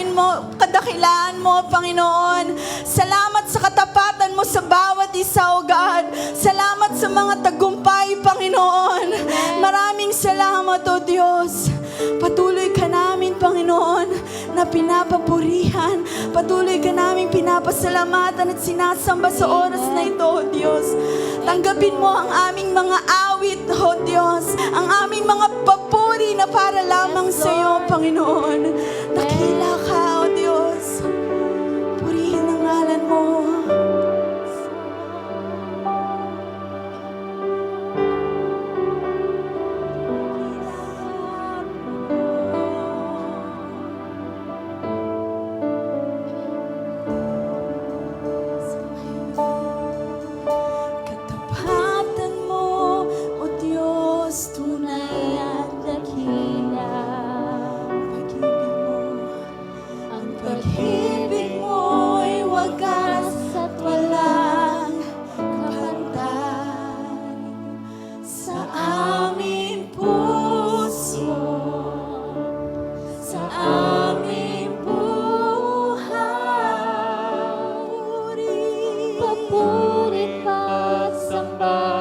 kadakilahin mo, kadakilaan mo, Panginoon. Salamat sa katapatan mo sa bawat isa, O God. Salamat sa mga tagumpay, Panginoon. Maraming salamat, O Diyos. Patuloy ka namin, Panginoon, na pinapapurihan. Patuloy ka namin pinapasalamatan at sinasamba sa oras na ito, O Diyos. Tanggapin mo ang aming mga awit, O Diyos. Ang aming mga papuri na para lamang sa iyo, Panginoon. Dakila ka, O Diyos. Purihin ang ngalan mo. 우리 다 선방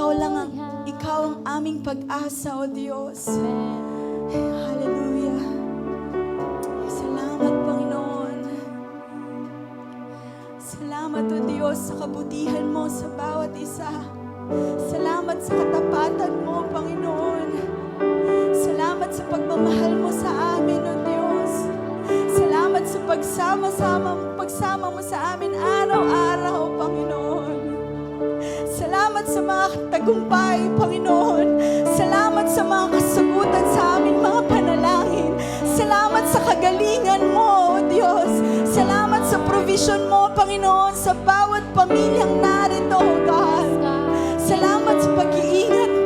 Ikaw lang ang, ikaw ang aming pag-asa, O Diyos. Hallelujah. Salamat, Panginoon. Salamat, O Diyos, sa kabutihan mo sa bawat isa. Salamat sa katapatan mo, Panginoon. Salamat sa pagmamahal mo sa amin, O Diyos. Salamat sa pagsama-sama pagsama mo sa amin araw-araw, Panginoon. Sa mga tagumpay, Panginoon. Salamat sa mga kasagutan sa amin, mga panalangin. Salamat sa kagalingan mo, O Diyos. Salamat sa provision mo, Panginoon, sa bawat pamilyang narito, O God. Salamat sa pag-iingat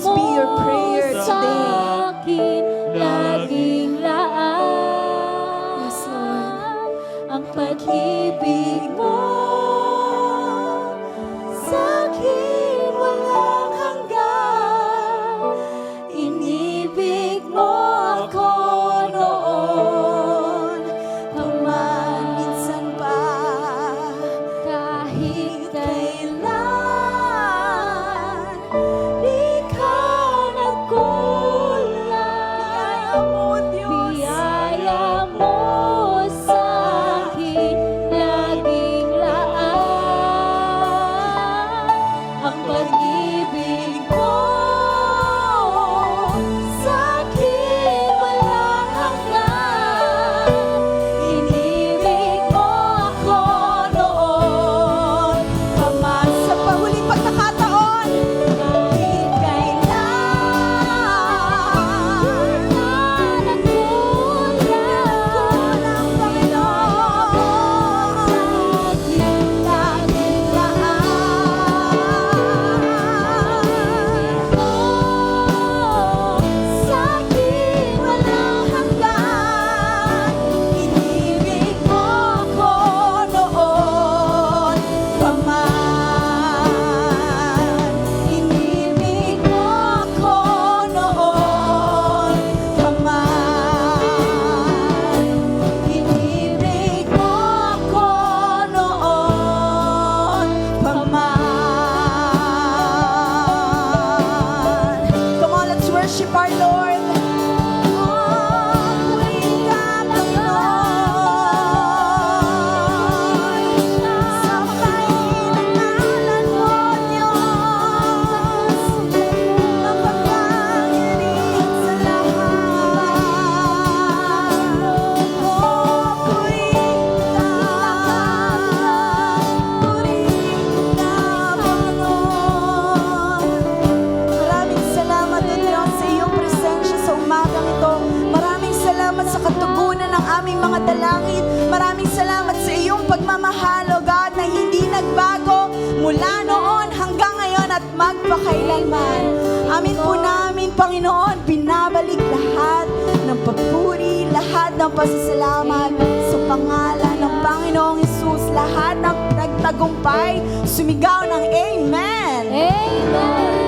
Speak. iyong pagmamahal, O God, na hindi nagbago mula noon hanggang ngayon at magpakailanman. Amin po namin, Panginoon, binabalik lahat ng pagpuri, lahat ng pasasalamat sa pangalan ng Panginoong Isus, lahat ng nagtagumpay, sumigaw ng Amen! Amen!